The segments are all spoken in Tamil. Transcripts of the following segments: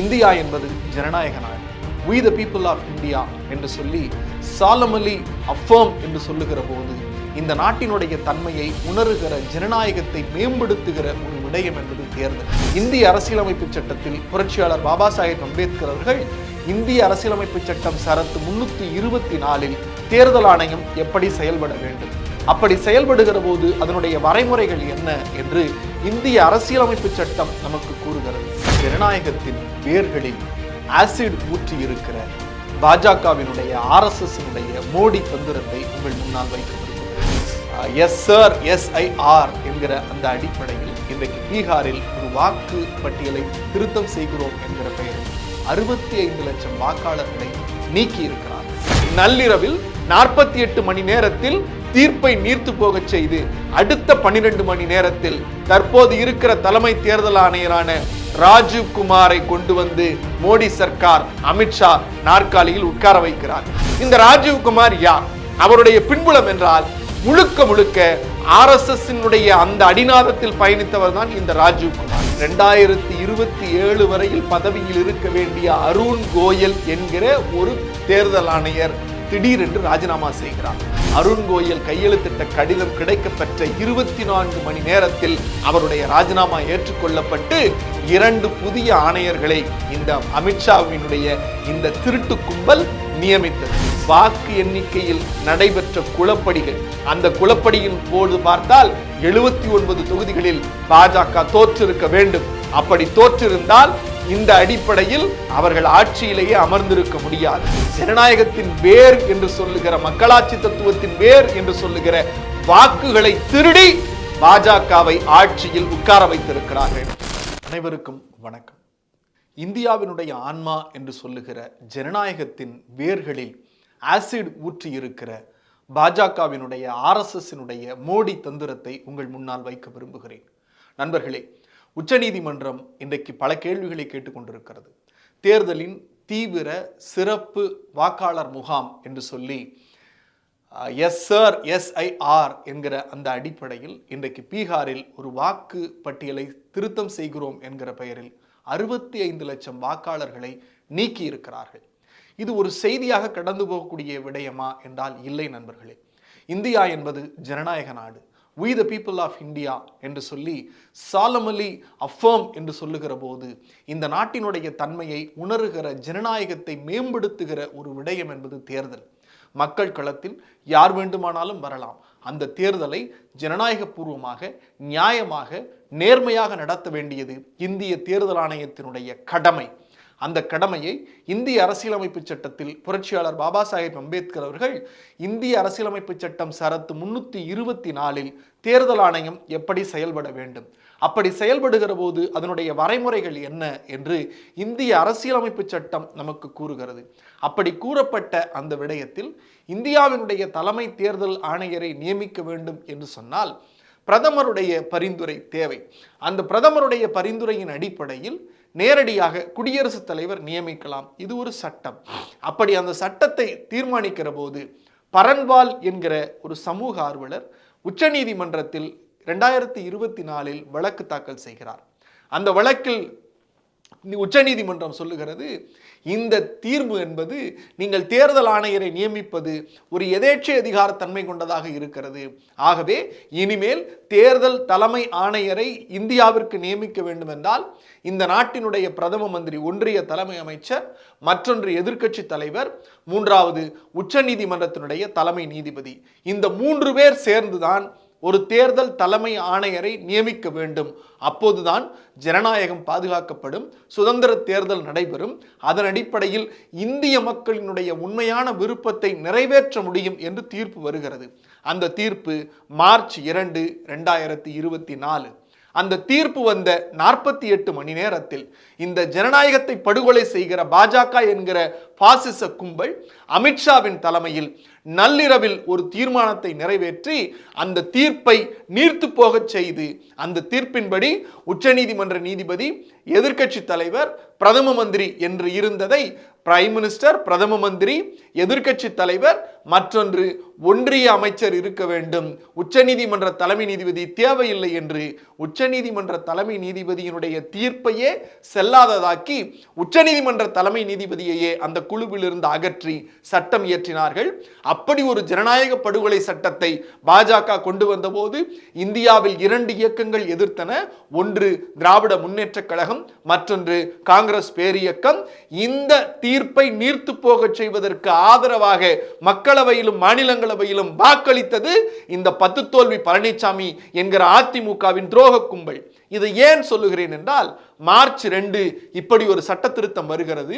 இந்தியா என்பது ஜனநாயக நாடு we the people of India என்று சொல்லி சாலமலி அஃபர்ம் என்று சொல்லுகிற போது இந்த நாட்டினுடைய தன்மையை உணர்கிற ஜனநாயகத்தை மேம்படுத்துகிற ஒரு விடயம் என்பது தேர்தல். இந்திய அரசியலமைப்பு சட்டத்தில் புரட்சியாளர் பாபா சாஹேப் அம்பேத்கர் அவர்கள் இந்திய அரசியலமைப்பு சட்டம் சரத்து முன்னூத்தி இருபத்தி நாலில் தேர்தல் ஆணையம் எப்படி செயல்பட வேண்டும்? அப்படி செயல்படுகிற போது அதனுடைய வரைமுறைகள் என்ன என்று இந்திய அரசியலமைப்பு சட்டம் நமக்கு கூறுகிறது. ஜனநாயகத்தின் வேர்களில் ஆசிட் ஊற்றி இருக்கிற பாஜகவினுடைய ஆர்எஸ்எஸ்னுடைய மோடி தந்திரத்தை உங்கள் முன்னால் வைக்க எஸ் சார் எஸ்ஐஆர் என்கிற அந்த அடிப்படையில் இன்றைக்கு பீகாரில் ஒரு வாக்கு பட்டியலை திருத்தம் செய்கிறோம் என்கிற பெயரில் அறுபத்தி ஐந்து லட்சம் வாக்காளர்களை நீக்கி இருக்கிறார் நள்ளிரவில் நாற்பத்தி எட்டு மணி நேரத்தில் தீர்ப்பை நீர்த்து போகச் செய்து அடுத்த பன்னிரண்டு மணி நேரத்தில் தற்போது இருக்கிற தலைமை தேர்தல் ஆணையரான ராஜீவ் குமாரை கொண்டு வந்து மோடி சர்க்கார் அமித்ஷா நாற்காலியில் உட்கார வைக்கிறார். இந்த ராஜீவ் குமார் யார்? அவருடைய பின்புலம் என்றால் முழுக்க முழுக்க ஆர்எஸ்எஸ் அந்த அடிநாதத்தில் பயணித்தவர் தான் இந்த ராஜீவ் குமார். ரெண்டாயிரத்தி இருபத்தி ஏழு வரையில் பதவியில் இருக்க வேண்டிய அருண் கோயல் என்கிற ஒரு தேர்தல் ஆணையர். திடீரென்று ராஜினாமா செய்கிறார். அருண் கோயல் கையெழுத்திட்ட கடிதம் கிடைக்கப்பெற்ற இருபத்தி நான்கு மணி நேரத்தில் அவருடைய ராஜினாமா ஏற்றுக்கொள்ளப்பட்டு இரண்டு புதிய ஆணையர்களை இந்த அமித்ஷாவினுடைய இந்த திருட்டு கும்பல் நியமித்தது. வாக்கு எண்ணிக்கையில் நடைபெற்ற குளப்படிகள் அந்த குளப்படியின் போது பார்த்தால் எழுபத்தி ஒன்பது தொகுதிகளில் பாஜக தோற்றிருக்க வேண்டும். அப்படி தோற்றிருந்தால் இந்த அடிப்படையில் அவர்கள் ஆட்சியிலேயே அமர்ந்திருக்க முடியாது. ஜனநாயகத்தின் வேர் என்று சொல்லுகிற மக்களாட்சி தத்துவத்தின் வேர் என்று சொல்லுகிற வாக்குகளை திருடி பாஜகவை ஆட்சியில் உட்கார வைத்திருக்கிறார்கள். அனைவருக்கும் வணக்கம். இந்தியாவினுடைய ஆன்மா என்று சொல்லுகிற ஜனநாயகத்தின் வேர்களில் ஆசிட் ஊற்றி இருக்கிற பாஜகவினுடைய ஆர்எஸ்எஸ்னுடைய மோடி தந்திரத்தை உங்கள் முன்னால் வைக்க விரும்புகிறேன். நண்பர்களே உச்சநீதிமன்றம் இன்றைக்கு பல கேள்விகளை கேட்டுக்கொண்டிருக்கிறது. தேர்தலின் தீவிர சிறப்பு வாக்காளர் முகாம் என்று சொல்லி எஸ் சார் எஸ்ஐஆர் என்கிற அந்த அடிப்படையில் இன்றைக்கு பீகாரில் ஒரு வாக்கு பட்டியலை திருத்தம் செய்கிறோம் என்கிற பெயரில் அறுபத்தி ஐந்து லட்சம் வாக்காளர்களை நீக்கி இருக்கிறார்கள் இது ஒரு செய்தியாக கடந்து போகக்கூடிய விடயமா என்றால் இல்லை நண்பர்களே. இந்தியா என்பது ஜனநாயக நாடு. We the people of India என்று சொல்லி சாலமலி அஃபர்ம் என்று சொல்லுகிற போது இந்த நாட்டினுடைய தன்மையை உணர்கிற ஜனநாயகத்தை மேம்படுத்துகிற ஒரு விடயம் என்பது தேர்தல். மக்கள் களத்தில் யார் வேண்டுமானாலும் வரலாம். அந்த தேர்தலை ஜனநாயகபூர்வமாக நியாயமாக நேர்மையாக நடத்த வேண்டியது இந்திய தேர்தல் ஆணையத்தினுடைய கடமை. அந்த கடமையை இந்திய அரசியலமைப்பு சட்டத்தில் புரட்சியாளர் பாபா சாஹேப் அம்பேத்கர் அவர்கள் இந்திய அரசியலமைப்பு சட்டம் சரத்து முன்னூத்தி இருபத்தி நாலில் தேர்தல் ஆணையம் எப்படி செயல்பட வேண்டும்? அப்படி செயல்படுகிற போது அதனுடைய வரைமுறைகள் என்ன என்று இந்திய அரசியலமைப்பு சட்டம் நமக்கு கூறுகிறது. அப்படி கூறப்பட்ட அந்த விடயத்தில் இந்தியாவினுடைய தலைமை தேர்தல் ஆணையரை நியமிக்க வேண்டும் என்று சொன்னால் பிரதமருடைய பரிந்துரை தேவை. அந்த பிரதமருடைய பரிந்துரையின் அடிப்படையில் நேரடியாக குடியரசுத் தலைவர் நியமிக்கலாம். இது ஒரு சட்டம். அப்படி அந்த சட்டத்தை தீர்மானிக்கிற போது பரன்வால் என்கிற ஒரு சமூக ஆர்வலர் உச்சநீதிமன்றத்தில் ரெண்டாயிரத்தி இருபத்தி நாலில் வழக்கு தாக்கல் செய்கிறார். அந்த வழக்கில் உச்சநீதிமன்றம் சொல்லுகிறது இந்த தீர்வு என்பது நீங்கள் தேர்தல் ஆணையரை நியமிப்பது ஒரு எதேட்சை அதிகாரத்தன்மை கொண்டதாக இருக்கிறது. ஆகவே இனிமேல் தேர்தல் தலைமை ஆணையரை இந்தியாவிற்கு நியமிக்க வேண்டுமென்றால் இந்த நாட்டினுடைய பிரதம மந்திரி ஒன்றிய தலைமை அமைச்சர் மற்றொன்று எதிர்க்கட்சி தலைவர் மூன்றாவது உச்சநீதிமன்றத்தினுடைய தலைமை நீதிபதி இந்த மூன்று பேர் சேர்ந்துதான் ஒரு தேர்தல் தலைமை ஆணையரை நியமிக்க வேண்டும். அப்போதுதான் ஜனநாயகம் பாதுகாக்கப்படும் சுதந்திர தேர்தல் நடைபெறும். அதன் அடிப்படையில் இந்திய மக்களினுடைய உண்மையான விருப்பத்தை நிறைவேற்ற முடியும் என்று தீர்ப்பு வருகிறது. அந்த தீர்ப்பு மார்ச் இரண்டு ரெண்டாயிரத்தி இருபத்தி நாலு. அந்த தீர்ப்பு வந்த நாற்பத்தி எட்டு மணி நேரத்தில் இந்த ஜனநாயகத்தை படுகொலை செய்கிற பாஜக என்கிற பாசிச கும்பல் அமித்ஷாவின் தலைமையில் நள்ளிரவில் ஒரு தீர்மானத்தை நிறைவேற்றி அந்த தீர்ப்பை நீர்த்து போகச் செய்து அந்த தீர்ப்பின்படி உச்சநீதிமன்ற நீதிபதி எதிர்க்கட்சி தலைவர் பிரதம மந்திரி என்று இருந்ததை பிரைம் மினிஸ்டர் பிரதம மந்திரி எதிர்க்கட்சி தலைவர் மற்றொன்று ஒன்றிய அமைச்சர் இருக்க வேண்டும். உச்சநீதிமன்ற தலைமை நீதிபதி தேவையில்லை என்று உச்சநீதிமன்ற தலைமை நீதிபதியினுடைய தீர்ப்பையே செல்லாததாக்கி உச்சநீதிமன்ற தலைமை நீதிபதியையே அந்த குழுவிலிருந்து அகற்றி சட்டம் இயற்றினார்கள். அப்படி ஒரு ஜனநாயக படுகொலை சட்டத்தை பாஜக கொண்டு வந்தபோது இந்தியாவில் இரண்டு இயக்கங்கள் எதிர்த்தன. ஒன்று திராவிட முன்னேற்றக் கழகம் மற்றொன்று காங்கிரஸ் பேரியக்கம். இந்த தீர்ப்பை நீர்த்து போகச் செய்வதற்கு ஆதரவாக மக்களவையிலும் மாநிலங்களவையிலும் வாக்களித்தது இந்த பத்து தோல்வி பழனிசாமி என்கிற அதிமுகவின் துரோக கும்பல். இதை ஏன் சொல்லுகிறேன் என்றால் மார்ச் ரெண்டு இப்படி ஒரு சட்ட திருத்தம் வருகிறது.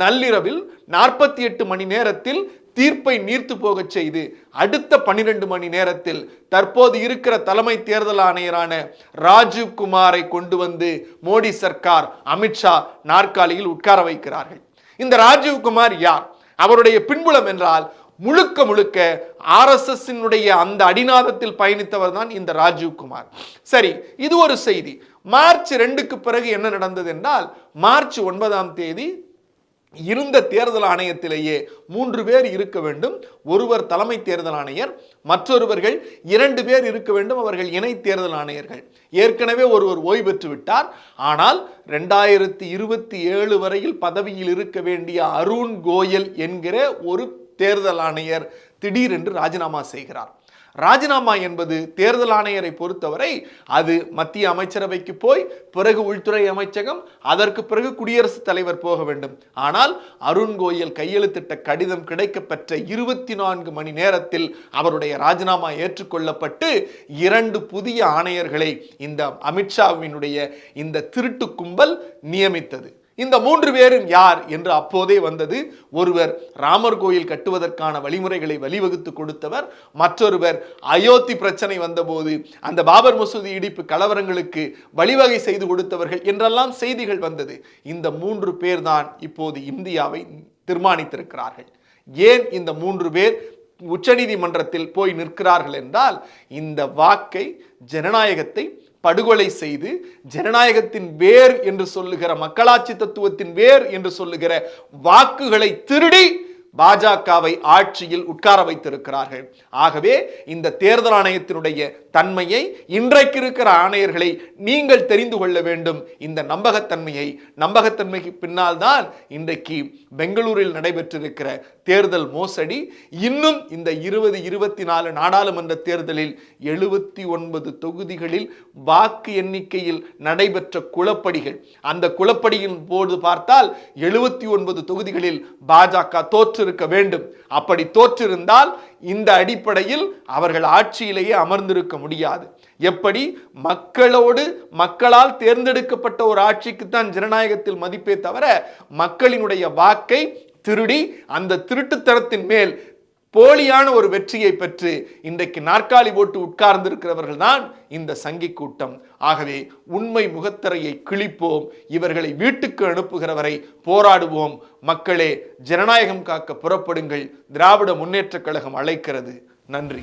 நள்ளிரவில் நாற்பத்தி எட்டு மணி நேரத்தில் தீர்ப்பை நீர்த்து போகச் செய்து அடுத்த பன்னிரண்டு மணி நேரத்தில் தற்போது இருக்கிற தலைமை தேர்தல் ஆணையரான ராஜீவ் குமாரை கொண்டு வந்து மோடி சர்க்கார் அமித்ஷா நாற்காலியில் உட்கார வைக்கிறார்கள். இந்த ராஜீவ்குமார் யார்? அவருடைய பின்புலம் என்றால் முழுக்க முழுக்க ஆர்எஸ்எஸ்ஸினுடைய அந்த அடிநாதத்தில் பயணித்தவர் தான் இந்த ராஜீவ் குமார். சரி இது ஒரு செய்தி. மார்ச் ரெண்டுக்கு பிறகு என்ன நடந்தது என்றால் மார்ச் ஒன்பதாம் தேதி இருந்த தேர்தல் ஆணையத்திலேயே மூன்று பேர் இருக்க வேண்டும். ஒருவர் தலைமை தேர்தல் ஆணையர் மற்றொருவர்கள் இரண்டு பேர் இருக்க வேண்டும். அவர்கள் இணை தேர்தல் ஆணையர்கள். ஏற்கனவே ஒருவர் ஓய்வு பெற்று விட்டார். ஆனால் ரெண்டாயிரத்தி இருபத்தி ஏழு வரையில் பதவியில் இருக்க வேண்டிய அருண் கோயல் என்கிற ஒரு தேர்தல் ஆணையர் திடீரென்று ராஜினாமா செய்கிறார். ராஜினாமா என்பது தேர்தல் ஆணையரை பொறுத்தவரை அது மத்திய அமைச்சரவைக்கு போய் பிறகு உள்துறை அமைச்சகம் அதற்கு பிறகு குடியரசுத் தலைவர் போக வேண்டும். ஆனால் அருண் கோயல் கையெழுத்திட்ட கடிதம் கிடைக்கப்பெற்ற இருபத்தி நான்கு மணி நேரத்தில் அவருடைய ராஜினாமா ஏற்றுக்கொள்ளப்பட்டு இரண்டு புதிய ஆணையர்களை இந்த அமித்ஷாவினுடைய இந்த திருட்டு கும்பல் நியமித்தது. இந்த மூன்று பேரும் யார் என்று அப்போதே வந்தது ஒருவர் ராமர் கோயில் கட்டுவதற்கான வழிமுறைகளை வழிவகுத்து கொடுத்தவர் மற்றொருவர் அயோத்தி பிரச்சனை வந்தபோது அந்த பாபர் மசூதி இடிப்பு கலவரங்களுக்கு வழிவகை செய்து கொடுத்தவர்கள் என்றெல்லாம் செய்திகள் வந்தது. இந்த மூன்று பேர்தான் இப்போது இந்தியாவை தீர்மானித்திருக்கிறார்கள். ஏன் இந்த மூன்று பேர் உச்சநீதிமன்றத்தில் போய் நிற்கிறார்கள் என்றால் இந்த வாக்கை ஜனநாயகத்தை படுகொலை செய்து ஜனநாயகத்தின் வேர் என்று சொல்லுகிற மக்களாட்சி தத்துவத்தின் வேர் என்று சொல்லுகிற வாக்குகளை திருடி பாஜகவை ஆட்சியில் உட்கார வைத்திருக்கிறார்கள். ஆகவே இந்த தேர்தல் ஆணையத்தினுடைய தன்மையை இன்றைக்கு இருக்கிற ஆணையர்களை நீங்கள் தெரிந்து கொள்ள வேண்டும். இந்த நம்பகத்தன்மையை நம்பகத்தன்மைக்கு பின்னால் தான் இன்றைக்கு பெங்களூரில் நடைபெற்றிருக்கிற தேர்தல் மோசடி. இன்னும் இந்த இருபது இருபத்தி நாலு நாடாளுமன்ற தேர்தலில் எழுபத்தி ஒன்பது தொகுதிகளில் வாக்கு எண்ணிக்கையில் நடைபெற்ற குளப்படிகள் அந்த குளப்படியின் போது பார்த்தால் எழுபத்தி ஒன்பது தொகுதிகளில் பாஜக தோற்றிருக்க வேண்டும். அப்படி தோற்றிருந்தால் இந்த அடிப்படையில் அவர்கள் ஆட்சியிலேயே அமர்ந்திருக்க முடியாது. எப்படி? மக்களோடு மக்களால் தேர்ந்தெடுக்கப்பட்ட ஒரு ஆட்சிக்குத்தான் ஜனநாயகத்தில் மதிப்பே தவிர மக்களினுடைய வாக்கை திருடி அந்த திருட்டுத்தனத்தின் மேல் போலியான ஒரு வெற்றியை பெற்று இன்றைக்கு நாற்காலி போட்டு உட்கார்ந்திருக்கிறவர்கள் தான் இந்த சங்கி கூட்டம். ஆகவே உண்மை முகத்திரையை கிழிப்போம் இவர்களை வீட்டுக்கு அனுப்புகிறவரை போராடுவோம். மக்களே ஜனநாயகம் காக்க புறப்படுங்கள் திராவிட முன்னேற்றக் கழகம் அழைக்கிறது. நன்றி.